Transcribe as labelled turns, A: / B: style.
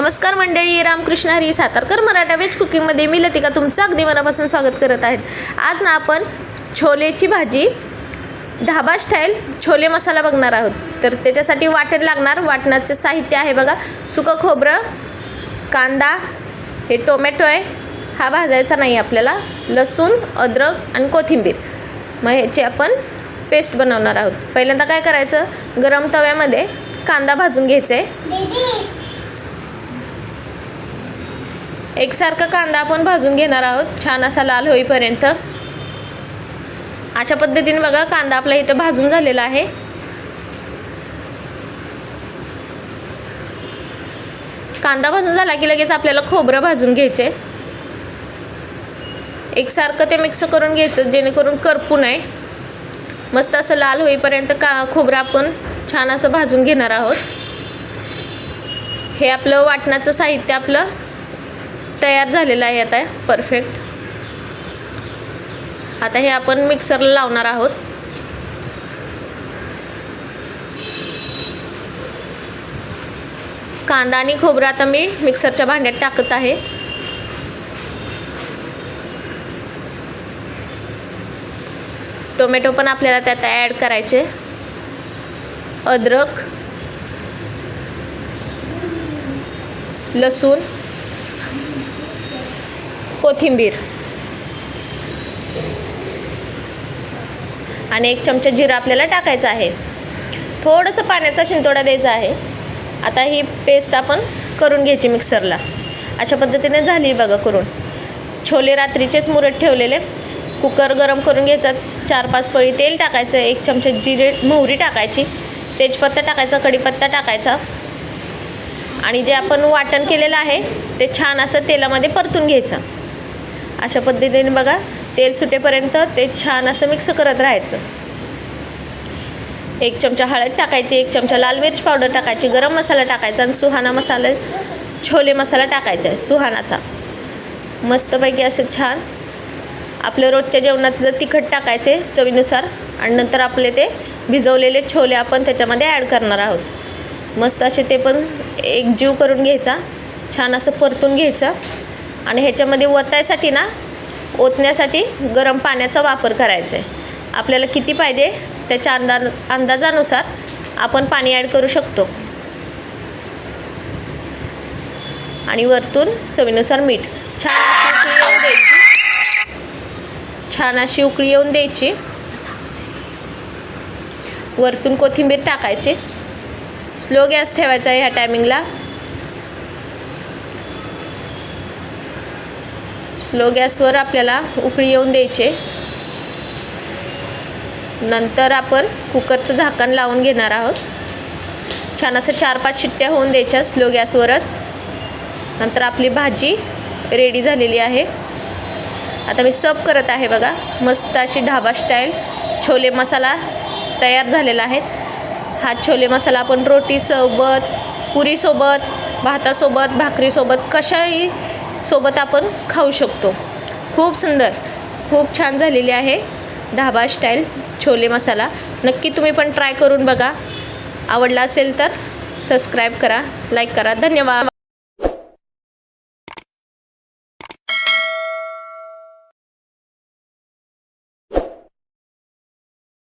A: नमस्कार मंडळी रामकृष्ण हरी सातारकर मराठा वेज कुकिंगमध्ये मी लतिका तुमचं अगदी मनापासून स्वागत करत आहेत. आज ना आपण छोलेची भाजी ढाबा स्टाईल छोले मसाला बघणार आहोत. तर त्याच्यासाठी वाटण लागणार वाटणाचं साहित्य आहे बघा. सुकं खोबरं कांदा हे टोमॅटो आहे. हा भाजायचा नाही आपल्याला. लसूण अद्रक आणि कोथिंबीर. मग ह्याची आपण पेस्ट बनवणार आहोत. पहिल्यांदा काय करायचं? गरम तव्यामध्ये कांदा भाजून घ्यायचा. आहे एकसारखा कांदा आपण भाजून घेणार आहोत. छान असा लाल होईपर्यंत. अशा पद्धतीने बघा कांदा आपला इथं भाजून झालेला आहे. कांदा भाजून झाला की लगेच आपल्याला खोबरं भाजून घ्यायचे. एकसारखं ते मिक्स करून घ्यायचं जेणेकरून करपू नये. मस्त असं लाल होईपर्यंत का खोबरं आपण छान असं भाजून घेणार आहोत. हे आपलं वाटणाचं साहित्य आपलं तयार झालेलं आहे आता. परफेक्ट आता हे आपण मिक्सरला लावणार आहोत. कांदा आणि खोबरं आता मी मिक्सरच्या भांड्यात टाकत आहे. टोमॅटो पण आपल्याला त्यात ॲड करायचे. अद्रक लसूण कोथिंबीर. आणि एक चमचा जिरा आपल्याला टाकायचा आहे. थोडंसं पाण्याचा शिंतोडा द्यायचा आहे. आता ही पेस्ट आपण करून घ्यायची मिक्सरला अशा पद्धतीने झाली बघा करून. छोले रात्रीचेच मुरत ठेवलेले. कुकर गरम करून घ्यायचा. चार पाच पळी तेल टाकायचं. एक चमचा जिरे मोहरी टाकायची. तेजपत्ता टाकायचा कढीपत्ता टाकायचा. आणि जे आपण वाटण केलेलं आहे ते छान असं तेलामध्ये परतून घ्यायचं. अशा पद्धतीने बघा तेल सुटेपर्यंत ते छान असं मिक्स करत राहायचं. एक चमचा हळद टाकायची एक चमचा लाल मिरच पावडर टाकायची गरम मसाला टाकायचा आणि सुहाना मसाला छोले मसाला टाकायचा आहे सुहानाचा. मस्तपैकी असं छान आपल्या रोजच्या जेवणातलं तिखट टाकायचे चवीनुसार आणि नंतर आपले ते भिजवलेले छोले आपण त्याच्यामध्ये ॲड करणार आहोत. मस्त असे ते पण एक जीव करून घ्यायचा छान असं परतून घ्यायचं. आणि ह्याच्यामध्ये ओतायसाठी ना ओतण्यासाठी गरम पाण्याचा वापर करायचा आहे. आपल्याला किती पाहिजे त्याच्या अंदा अंदाजानुसार आपण पाणी ॲड करू शकतो. आणि वरतून चवीनुसार मीठ. छान उकळी येऊन द्यायची. छान अशी उकळी येऊन द्यायची. वरतून कोथिंबीर टाकायची. स्लो गॅस ठेवायचा आहे ह्या टायमिंगला स्लो गॅसवर आपल्याला उकळी येऊन द्यायचे. नंतर आपण कुकरचं झाकण लावून घेणार आहोत. छान असं चार पाच शिट्ट्या होऊन द्यायच्या स्लो गॅसवरच. नंतर आपली भाजी रेडी झालेली आहे. आता मी सर्व करत आहे बघा. मस्त अशी ढाबा स्टाईल. छोले मसाला तयार झालेला आहे. हा छोले मसाला आपण रोटीसोबत पुरीसोबत भातासोबत भाकरीसोबत कशाही सोबत आपण खाऊ शकतो. खूप सुंदर खूप छान झालेली आहे ढाबा स्टाईल छोले मसाला. नक्की तुम्ही पण ट्राय करून बघा. आवडला असेल तर सबस्क्राईब करा लाईक करा. धन्यवाद.